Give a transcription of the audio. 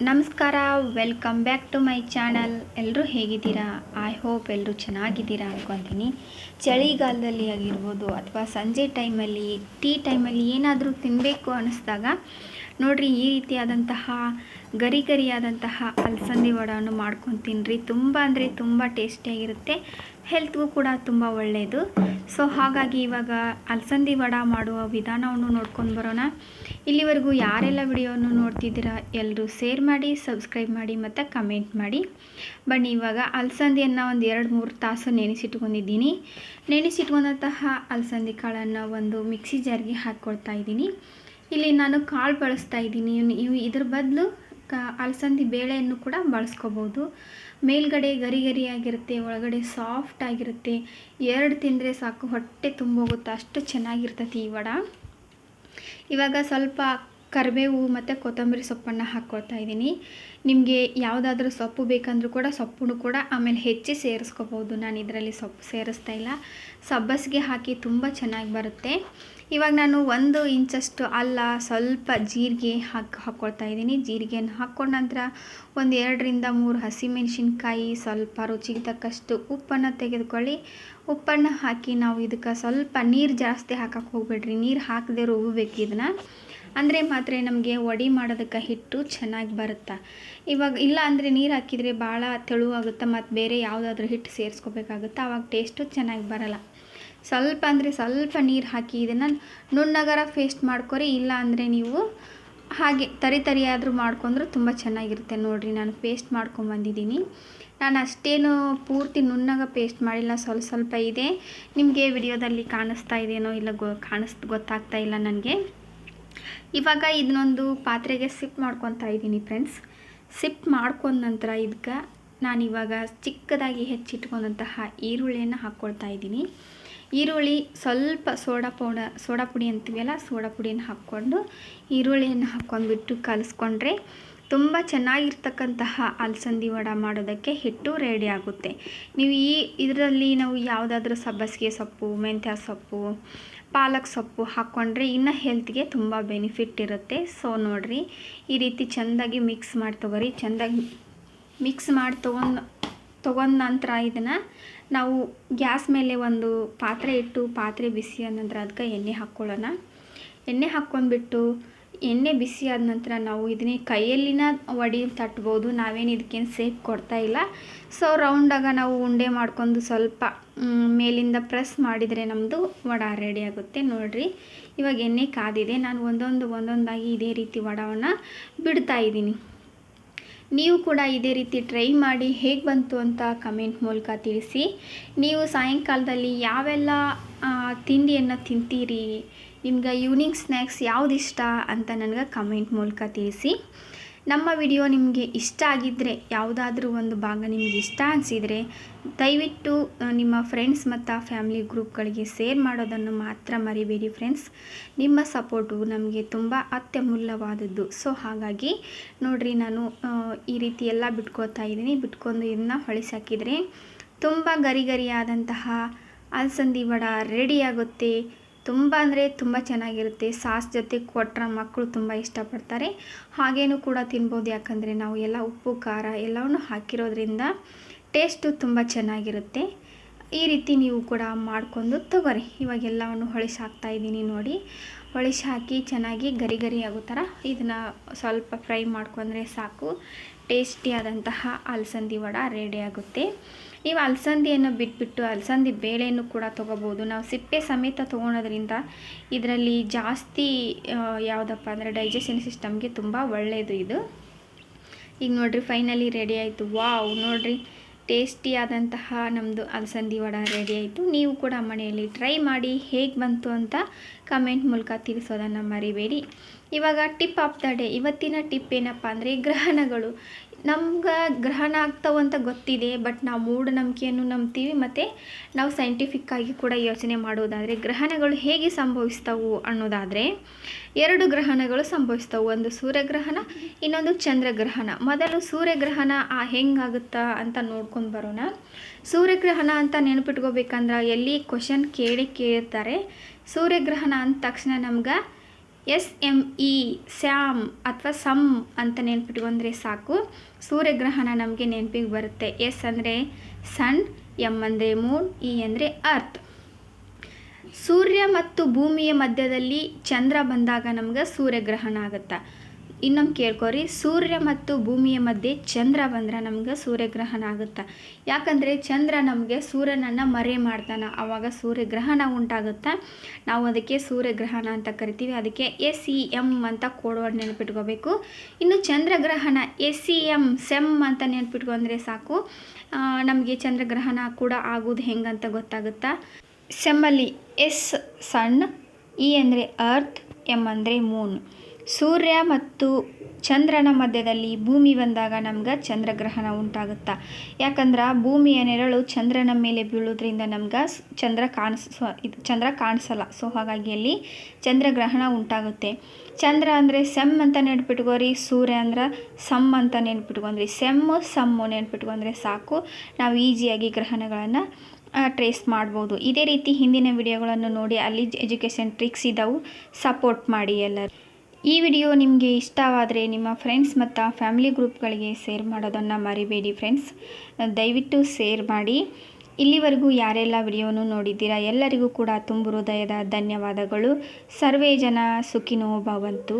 ನಮಸ್ಕಾರ welcome back to my channel ಎಲ್ಲರೂ ಹೇಗಿದ್ದೀರಾ? ಐ ಹೋಪ್ ಎಲ್ಲರೂ ಚೆನ್ನಾಗಿದ್ದೀರಾ ಅಂದ್ಕೊತೀನಿ ಚಳಿಗಾಲದಲ್ಲಿ ಆಗಿರ್ಬೋದು ಅಥವಾ ಸಂಜೆ ಟೈಮಲ್ಲಿ ಟೀ ಟೈಮಲ್ಲಿ ಏನಾದರೂ ತಿನ್ನಬೇಕು ಅನ್ನಿಸ್ದಾಗ ನೋಡಿರಿ ಈ ರೀತಿಯಾದಂತಹ ಗರಿ ಗರಿಯಾದಂತಹ ಅಲಸಂದಿ ವಡವನ್ನು ಮಾಡ್ಕೊಂಡು ತಿನ್ನಿರಿ ತುಂಬ ಅಂದರೆ ತುಂಬ ಟೇಸ್ಟಿಯಾಗಿರುತ್ತೆ ಹೆಲ್ತ್ಗೂ ಕೂಡ ತುಂಬ ಒಳ್ಳೆಯದು ಸೊ ಹಾಗಾಗಿ ಇವಾಗ ಅಲಸಂದಿ ವಡ ಮಾಡುವ ವಿಧಾನವನ್ನು ನೋಡ್ಕೊಂಡು ಬರೋಣ. ಇಲ್ಲಿವರೆಗೂ ಯಾರೆಲ್ಲ ವಿಡಿಯೋವನ್ನು ನೋಡ್ತಿದ್ದೀರಾ ಎಲ್ಲರೂ ಶೇರ್ ಮಾಡಿ ಸಬ್ಸ್ಕ್ರೈಬ್ ಮಾಡಿ, ಮತ್ತು ಕಮೆಂಟ್ ಮಾಡಿ. ಬನ್ನಿ, ಇವಾಗ ಅಲಸಂದಿಯನ್ನು ಒಂದು ಎರಡು ಮೂರು ತಾಸು ನೆನೆಸಿಟ್ಕೊಂಡಿದ್ದೀನಿ. ನೆನೆಸಿಟ್ಕೊಂಡಂತಹ ಅಲಸಂದಿ ಕಾಳನ್ನು ಒಂದು ಮಿಕ್ಸಿ ಜಾರ್ಗೆ ಹಾಕ್ಕೊಳ್ತಾ ಇದ್ದೀನಿ. ಇಲ್ಲಿ ನಾನು ಕಾಳು ಬಳಸ್ತಾ ಇದ್ದೀನಿ. ನೀವು ಇದ್ರ ಬದಲು ಅಲಸಂದಿ ಬೇಳೆಯನ್ನು ಕೂಡ ಬಳಸ್ಕೋಬೋದು. ಮೇಲ್ಗಡೆ ಗರಿ ಗರಿಯಾಗಿರುತ್ತೆ, ಒಳಗಡೆ ಸಾಫ್ಟ್ ಆಗಿರುತ್ತೆ. ಎರಡು ತಿಂದರೆ ಸಾಕು, ಹೊಟ್ಟೆ ತುಂಬೋಗುತ್ತೆ, ಅಷ್ಟು ಚೆನ್ನಾಗಿರ್ತೈತಿ ಈ ವಡ. ಇವಾಗ ಸ್ವಲ್ಪ ಕರಿಬೇವು ಮತ್ತು ಕೊತ್ತಂಬರಿ ಸೊಪ್ಪನ್ನು ಹಾಕ್ಕೊಳ್ತಾ ಇದ್ದೀನಿ. ನಿಮಗೆ ಯಾವುದಾದ್ರೂ ಸೊಪ್ಪು ಬೇಕಂದ್ರೂ ಕೂಡ ಸೊಪ್ಪನ್ನು ಕೂಡ ಆಮೇಲೆ ಹೆಚ್ಚಿ ಸೇರಿಸ್ಕೋಬೋದು. ನಾನು ಇದರಲ್ಲಿ ಸೊಪ್ಪು ಸೇರಿಸ್ತಾ ಇಲ್ಲ. ಸಬ್ಬಸಿಗೆ ಹಾಕಿ ತುಂಬ ಚೆನ್ನಾಗಿ ಬರುತ್ತೆ. ಇವಾಗ ನಾನು ಒಂದು ಇಂಚಷ್ಟು ಅಲ್ಲ, ಸ್ವಲ್ಪ ಜೀರಿಗೆ ಹಾಕಿ ಹಾಕ್ಕೊಳ್ತಾ ಇದ್ದೀನಿ. ಜೀರಿಗೆಯನ್ನು ಹಾಕ್ಕೊಂಡ ನಂತರ ಒಂದು ಎರಡರಿಂದ ಮೂರು ಹಸಿಮೆಣಸಿನ್ಕಾಯಿ, ಸ್ವಲ್ಪ ರುಚಿಗೆ ತಕ್ಕಷ್ಟು ಉಪ್ಪನ್ನು ತೆಗೆದುಕೊಳ್ಳಿ. ಉಪ್ಪನ್ನು ಹಾಕಿ ನಾವು ಇದಕ್ಕೆ ಸ್ವಲ್ಪ ನೀರು ಜಾಸ್ತಿ ಹಾಕಕ್ಕೆ ಹೋಗ್ಬೇಡ್ರಿ. ನೀರು ಹಾಕದೆ ರುಬ್ಬಬೇಕು ಇದನ್ನು. ಅಂದರೆ ಮಾತ್ರ ನಮಗೆ ಒಡಿ ಮಾಡೋದಕ್ಕೆ ಹಿಟ್ಟು ಚೆನ್ನಾಗಿ ಬರುತ್ತೆ. ಇವಾಗ ಇಲ್ಲ ಅಂದರೆ ನೀರು ಹಾಕಿದರೆ ಭಾಳ ತೆಳುವಾಗುತ್ತೆ ಮತ್ತು ಬೇರೆ ಯಾವುದಾದ್ರೂ ಹಿಟ್ಟು ಸೇರಿಸ್ಕೋಬೇಕಾಗುತ್ತೆ ಆವಾಗ ಟೇಸ್ಟು ಚೆನ್ನಾಗಿ ಬರಲ್ಲ. ಸ್ವಲ್ಪ ಅಂದರೆ ಸ್ವಲ್ಪ ನೀರು ಹಾಕಿ ಇದನ್ನು ನುಣ್ಣಗರ ಪೇಸ್ಟ್ ಮಾಡ್ಕೊರಿ, ಇಲ್ಲ ಅಂದರೆ ನೀವು ಹಾಗೆ ತರಿ ತರಿಯಾದರೂ ಮಾಡ್ಕೊಂಡ್ರೆ ತುಂಬ ಚೆನ್ನಾಗಿರುತ್ತೆ ನೋಡಿರಿ. ನಾನು ಪೇಸ್ಟ್ ಮಾಡ್ಕೊಂಬಂದಿದ್ದೀನಿ ನಾನು ಅಷ್ಟೇನು ಪೂರ್ತಿ ನುಣ್ಣಗ ಪೇಸ್ಟ್ ಮಾಡಿಲ್ಲ, ಸ್ವಲ್ಪ ಸ್ವಲ್ಪ ಇದೆ. ನಿಮಗೆ ವಿಡಿಯೋದಲ್ಲಿ ಕಾಣಿಸ್ತಾ ಇದೆಯೋ ಇಲ್ಲ ಗೊ, ಕಾಣಿಸ್, ಗೊತ್ತಾಗ್ತಾ ಇಲ್ಲ ನನಗೆ. ಇವಾಗ ಇದನ್ನೊಂದು ಪಾತ್ರೆಗೆ ಸಿಪ್ ಮಾಡ್ಕೊತಾ ಇದ್ದೀನಿ ಫ್ರೆಂಡ್ಸ್ ಸಿಪ್ ಮಾಡ್ಕೊಂಡ ನಂತರ ಇದಕ್ಕೆ ನಾನಿವಾಗ ಚಿಕ್ಕದಾಗಿ ಹೆಚ್ಚಿಟ್ಕೊಂಡಂತಹ ಈರುಳ್ಳಿಯನ್ನು ಹಾಕ್ಕೊಳ್ತಾ ಇದ್ದೀನಿ. ಈರುಳ್ಳಿ ಸ್ವಲ್ಪ ಸೋಡಾ ಪೌಡ, ಸೋಡಾ ಪುಡಿ ಅಂತೀವಲ್ಲ, ಸೋಡಾ ಪುಡಿಯನ್ನು ಹಾಕ್ಕೊಂಡು ಈರುಳ್ಳಿಯನ್ನು ಹಾಕ್ಕೊಂಡ್ಬಿಟ್ಟು ಕಲಸ್ಕೊಂಡ್ರೆ ತುಂಬ ಚೆನ್ನಾಗಿರ್ತಕ್ಕಂತಹ ಅಲಸಂದಿ ವಡ ಮಾಡೋದಕ್ಕೆ ಹಿಟ್ಟು ರೆಡಿ ಆಗುತ್ತೆ. ನೀವು ಈ ಇದರಲ್ಲಿ ನಾವು ಯಾವುದಾದ್ರೂ ಸಬ್ಬಸಿಗೆ ಸೊಪ್ಪು, ಮೆಂತ್ಯ ಸೊಪ್ಪು, ಪಾಲಕ್ ಸೊಪ್ಪು ಹಾಕ್ಕೊಂಡ್ರೆ ಇನ್ನೂ ಹೆಲ್ತ್ಗೆ ತುಂಬ ಬೆನಿಫಿಟ್ ಇರುತ್ತೆ. ಸೊ ನೋಡಿರಿ, ಈ ರೀತಿ ಚೆಂದಾಗಿ ಮಿಕ್ಸ್ ಮಾಡಿ ತೊಗೊರಿ. ಚೆಂದಾಗಿ ಮಿಕ್ಸ್ ಮಾಡಿ ತೊಗೊಂಡು, ತೊಗೊಂಡ ನಂತರ ಇದನ್ನು ನಾವು ಗ್ಯಾಸ್ ಮೇಲೆ ಒಂದು ಪಾತ್ರೆ ಇಟ್ಟು ಪಾತ್ರೆ ಬಿಸಿ ಆದ ನಂತರ ಅದಕ್ಕೆ ಎಣ್ಣೆ ಹಾಕ್ಕೊಳ್ಳೋಣ. ಎಣ್ಣೆ ಹಾಕ್ಕೊಂಡ್ಬಿಟ್ಟು ಎಣ್ಣೆ ಬಿಸಿ ಆದ ನಂತರ ನಾವು ಇದನ್ನೇ ಕೈಯಲ್ಲಿನ ವಡಿ ತಟ್ಬೋದು. ನಾವೇನು ಇದಕ್ಕೇನು ಸೇಫ್ ಕೊಡ್ತಾ ಇಲ್ಲ. ಸೊ ರೌಂಡಾಗ ನಾವು ಉಂಡೆ ಮಾಡ್ಕೊಂಡು ಸ್ವಲ್ಪ ಮೇಲಿಂದ ಪ್ರೆಸ್ ಮಾಡಿದರೆ ನಮ್ಮದು ವಡ ರೆಡಿ ಆಗುತ್ತೆ. ನೋಡಿರಿ, ಇವಾಗ ಎಣ್ಣೆ ಕಾದಿದೆ. ನಾನು ಒಂದೊಂದು, ಒಂದೊಂದಾಗಿ ಇದೇ ರೀತಿ ವಡವನ್ನು ಬಿಡ್ತಾ ಇದ್ದೀನಿ. ನೀವು ಕೂಡ ಇದೇ ರೀತಿ ಟ್ರೈ ಮಾಡಿ ಹೇಗೆ ಬಂತು ಅಂತ ಕಮೆಂಟ್ ಮೂಲಕ ತಿಳಿಸಿ. ನೀವು ಸಾಯಂಕಾಲದಲ್ಲಿ ಯಾವೆಲ್ಲ ತಿಂಡಿಯನ್ನು ತಿಂತೀರಿ, ನಿಮ್ಗೆ ಈವ್ನಿಂಗ್ ಸ್ನ್ಯಾಕ್ಸ್ ಯಾವುದಿಷ್ಟ ಅಂತ ನನಗೆ ಕಮೆಂಟ್ ಮೂಲಕ ತಿಳಿಸಿ. ನಮ್ಮ ವಿಡಿಯೋ ನಿಮಗೆ ಇಷ್ಟ ಆಗಿದ್ದರೆ ಯಾವುದಾದ್ರೂ ಒಂದು ಭಾಗ ನಿಮಗೆ ಇಷ್ಟ ಅನಿಸಿದರೆ, ದಯವಿಟ್ಟು ನಿಮ್ಮ ಫ್ರೆಂಡ್ಸ್ ಮತ್ತು ಫ್ಯಾಮಿಲಿ ಗ್ರೂಪ್ಗಳಿಗೆ ಸೇರ್ ಮಾಡೋದನ್ನು ಮಾತ್ರ ಮರಿಬೇಡಿ ಫ್ರೆಂಡ್ಸ್ ನಿಮ್ಮ ಸಪೋರ್ಟು ನಮಗೆ ತುಂಬ ಅತ್ಯಮೂಲ್ಯವಾದದ್ದು. ಸೊ ಹಾಗಾಗಿ ನೋಡಿರಿ ನಾನು ಈ ರೀತಿ ಎಲ್ಲ ಬಿಟ್ಕೋತಾ ಇದ್ದೀನಿ. ಬಿಟ್ಕೊಂಡು ಇದನ್ನ ಹೊಳಿಸಿ ಹಾಕಿದರೆ ತುಂಬ ಗರಿ ಗರಿಯಾದಂತಹ ಅಲಸಂದಿ ವಡ ರೆಡಿ ಆಗುತ್ತೆ. ತುಂಬ ಅಂದರೆ ತುಂಬ ಚೆನ್ನಾಗಿರುತ್ತೆ. ಸಾಸ್ ಜೊತೆ ಕೊಟ್ಟರೆ ಮಕ್ಕಳು ತುಂಬ ಇಷ್ಟಪಡ್ತಾರೆ. ಹಾಗೇನೂ ಕೂಡ ತಿನ್ಬೋದು. ಯಾಕಂದರೆ ನಾವು ಎಲ್ಲ ಉಪ್ಪು, ಖಾರ ಎಲ್ಲವನ್ನು ಹಾಕಿರೋದ್ರಿಂದ ಟೇಸ್ಟು ತುಂಬ ಚೆನ್ನಾಗಿರುತ್ತೆ. ಈ ರೀತಿ ನೀವು ಕೂಡ ಮಾಡ್ಕೊಂಡು ತಗೋರಿ. ಇವಾಗ ಎಲ್ಲವನ್ನು ಹೊಳಿಸಿ ಹಾಕ್ತಾ ಇದ್ದೀನಿ ನೋಡಿ. ಹೊಳಿಸಿ ಹಾಕಿ ಚೆನ್ನಾಗಿ ಗರಿ ಗರಿ ಆಗೋ ಥರ ಇದನ್ನು ಸ್ವಲ್ಪ ಫ್ರೈ ಮಾಡ್ಕೊಂಡ್ರೆ ಸಾಕು. ಟೇಸ್ಟಿಯಾದಂತಹ ಅಲಸಂದಿ ವಡ ರೆಡಿ ಆಗುತ್ತೆ. ನೀವು ಅಲಸಂದಿಯನ್ನು ಬಿಟ್ಬಿಟ್ಟು ಅಲಸಂದಿ ಬೇಳೆಯನ್ನು ಕೂಡ ತೊಗೋಬೋದು. ನಾವು ಸಿಪ್ಪೆ ಸಮೇತ ತೊಗೊಳೋದ್ರಿಂದ ಇದರಲ್ಲಿ ಜಾಸ್ತಿ ಯಾವುದಪ್ಪ ಅಂದರೆ ಡೈಜೆಷನ್ ಸಿಸ್ಟಮ್ಗೆ ತುಂಬ ಒಳ್ಳೆಯದು ಇದು. ಈಗ ನೋಡಿರಿ ಫೈನಲಿ ರೆಡಿ ಆಯಿತು. ವಾವ್ ನೋಡಿರಿ ಟೇಸ್ಟಿಯಾದಂತಹ ನಮ್ಮದು ಅಲಸಂದಿ ವಡ ರೆಡಿ ಆಯಿತು. ನೀವು ಕೂಡ ಮನೆಯಲ್ಲಿ ಟ್ರೈ ಮಾಡಿ ಹೇಗೆ ಬಂತು ಅಂತ ಕಮೆಂಟ್ ಮೂಲಕ ತಿಳಿಸೋದನ್ನು ಮರಿಬೇಡಿ. ಇವಾಗ ಟಿಪ್ ಆಫ್ ದ ಡೇ ಇವತ್ತಿನ ಟಿಪ್ ಏನಪ್ಪ ಅಂದರೆ ಗ್ರಹಣಗಳು. ನಮ್ಗೆ ಗ್ರಹಣ ಆಗ್ತಾವಂತ ಗೊತ್ತಿದೆ ಬಟ್ ನಾವು ಮೂಢನಂಬಿಕೆಯನ್ನು ನಂಬ್ತೀವಿ, ಮತ್ತು ನಾವು ಸೈಂಟಿಫಿಕ್ಕಾಗಿ ಕೂಡ ಯೋಚನೆ ಮಾಡೋದಾದರೆ ಗ್ರಹಣಗಳು ಹೇಗೆ ಸಂಭವಿಸ್ತವು ಅನ್ನೋದಾದರೆ, ಎರಡು ಗ್ರಹಣಗಳು ಸಂಭವಿಸ್ತವೆ. ಒಂದು ಸೂರ್ಯಗ್ರಹಣ, ಇನ್ನೊಂದು ಚಂದ್ರಗ್ರಹಣ. ಮೊದಲು ಸೂರ್ಯಗ್ರಹಣ, ಆ ಹೆಂಗಾಗುತ್ತಾ ಅಂತ ನೋಡ್ಕೊಂಡು ಬರೋಣ. ಸೂರ್ಯಗ್ರಹಣ ಅಂತ ನೆನಪಿಟ್ಕೋಬೇಕಂದ್ರೆ ಎಲ್ಲಿ ಕ್ವಶನ್ ಕೇಳಿ ಕೇಳಿರ್ತಾರೆ ಸೂರ್ಯಗ್ರಹಣ ಅಂದ ತಕ್ಷಣ ನಮ್ಗೆ ಎಸ್ ಎಂ ಇ ಸ್ಯಾಮ್ ಅಥವಾ ಸಮ್ ಅಂತ ನೆನ್ಪಿಟ್ಕೊಂಡ್ರೆ ಸಾಕು. ಸೂರ್ಯಗ್ರಹಣ ನಮಗೆ ನೆನಪಿಗೆ ಬರುತ್ತೆ. ಎಸ್ ಅಂದರೆ ಸನ್ ಎಂ ಅಂದರೆ ಮೂನ್, ಇ ಅಂದರೆ ಅರ್ತ್ ಸೂರ್ಯ ಮತ್ತು ಭೂಮಿಯ ಮಧ್ಯದಲ್ಲಿ ಚಂದ್ರ ಬಂದಾಗ ನಮ್ಗೆ ಸೂರ್ಯಗ್ರಹಣ ಆಗುತ್ತೆ. ಇನ್ನೊಮ್ಮೆ ಕೇಳ್ಕೊರಿ, ಸೂರ್ಯ ಮತ್ತು ಭೂಮಿಯ ಮಧ್ಯೆ ಚಂದ್ರ ಬಂದ್ರೆ ನಮ್ಗೆ ಸೂರ್ಯಗ್ರಹಣ ಆಗುತ್ತೆ. ಯಾಕಂದರೆ ಚಂದ್ರ ನಮಗೆ ಸೂರ್ಯನನ್ನು ಮರೆ ಮಾಡ್ತಾನೆ. ಆವಾಗ ಸೂರ್ಯಗ್ರಹಣ ಉಂಟಾಗುತ್ತೆ. ನಾವು ಅದಕ್ಕೆ ಸೂರ್ಯಗ್ರಹಣ ಅಂತ ಕರಿತೀವಿ. ಅದಕ್ಕೆ ಎ ಸಿ ಎಂ ಅಂತ ಕೋಡ್ವರ್ಡ್ ನೆನಪಿಟ್ಕೋಬೇಕು. ಇನ್ನು ಚಂದ್ರಗ್ರಹಣ ಎಸ್ ಸಿ ಎಂ ಸೆಮ್ ಅಂತ ನೆನಪಿಟ್ಕೊಂಡ್ರೆ ಸಾಕು. ನಮಗೆ ಚಂದ್ರಗ್ರಹಣ ಕೂಡ ಆಗೋದು ಹೆಂಗಂತ ಗೊತ್ತಾಗುತ್ತಾ? ಸೆಮ್ಮಲ್ಲಿ ಎಸ್ ಸಣ್ಣ ಇ ಅಂದರೆ ಅರ್ತ್ ಎಂ ಅಂದರೆ ಮೂನ್. ಸೂರ್ಯ ಮತ್ತು ಚಂದ್ರನ ಮಧ್ಯದಲ್ಲಿ ಭೂಮಿ ಬಂದಾಗ ನಮ್ಗೆ ಚಂದ್ರಗ್ರಹಣ ಉಂಟಾಗುತ್ತೆ. ಯಾಕಂದ್ರೆ ಭೂಮಿಯ ನೆರಳು ಚಂದ್ರನ ಮೇಲೆ ಬೀಳೋದ್ರಿಂದ ನಮ್ಗೆ ಚಂದ್ರ ಕಾಣಿಸ್ ಇದು ಚಂದ್ರ ಕಾಣಿಸಲ್ಲ. ಸೊ ಹಾಗಾಗಿ ಅಲ್ಲಿ ಚಂದ್ರಗ್ರಹಣ ಉಂಟಾಗುತ್ತೆ. ಚಂದ್ರ ಅಂದರೆ ಸೆಮ್ ಅಂತ ನೆನ್ಪಿಟ್ಕೋರಿ, ಸೂರ್ಯ ಅಂದ್ರೆ ಸಮ್ ಅಂತ ನೆನ್ಪಿಟ್ಕೊಂಡ್ರಿ. ಸೆಮ್ಮು ಸಮ್ಮು ನೆನ್ಪಿಟ್ಕೊಂಡ್ರೆ ಸಾಕು. ನಾವು ಈಸಿಯಾಗಿ ಗ್ರಹಣಗಳನ್ನು ಟ್ರೇಸ್ ಮಾಡ್ಬೋದು. ಇದೇ ರೀತಿ ಹಿಂದಿನ ವಿಡಿಯೋಗಳನ್ನು ನೋಡಿ ಅಲ್ಲಿ ಎಜುಕೇಷನ್ ಟ್ರಿಕ್ಸ್ ಇದ್ದಾವೆ ಸಪೋರ್ಟ್ ಮಾಡಿ ಎಲ್ಲರೂ. ಈ ವಿಡಿಯೋ ನಿಮಗೆ ಇಷ್ಟವಾದರೆ ನಿಮ್ಮ ಫ್ರೆಂಡ್ಸ್ ಮತ್ತು ಫ್ಯಾಮಿಲಿ ಗ್ರೂಪ್ಗಳಿಗೆ ಶೇರ್ ಮಾಡೋದನ್ನು ಮರಿಬೇಡಿ ಫ್ರೆಂಡ್ಸ್ ದಯವಿಟ್ಟು ಶೇರ್ ಮಾಡಿ. ಇಲ್ಲಿವರೆಗೂ ಯಾರೆಲ್ಲ ವಿಡಿಯೋನು ನೋಡಿದ್ದೀರಾ, ಎಲ್ಲರಿಗೂ ಕೂಡ ತುಂಬು ಹೃದಯದ ಧನ್ಯವಾದಗಳು. ಸರ್ವೇ ಜನ ಸುಖಿನೋ ಭವಂತು.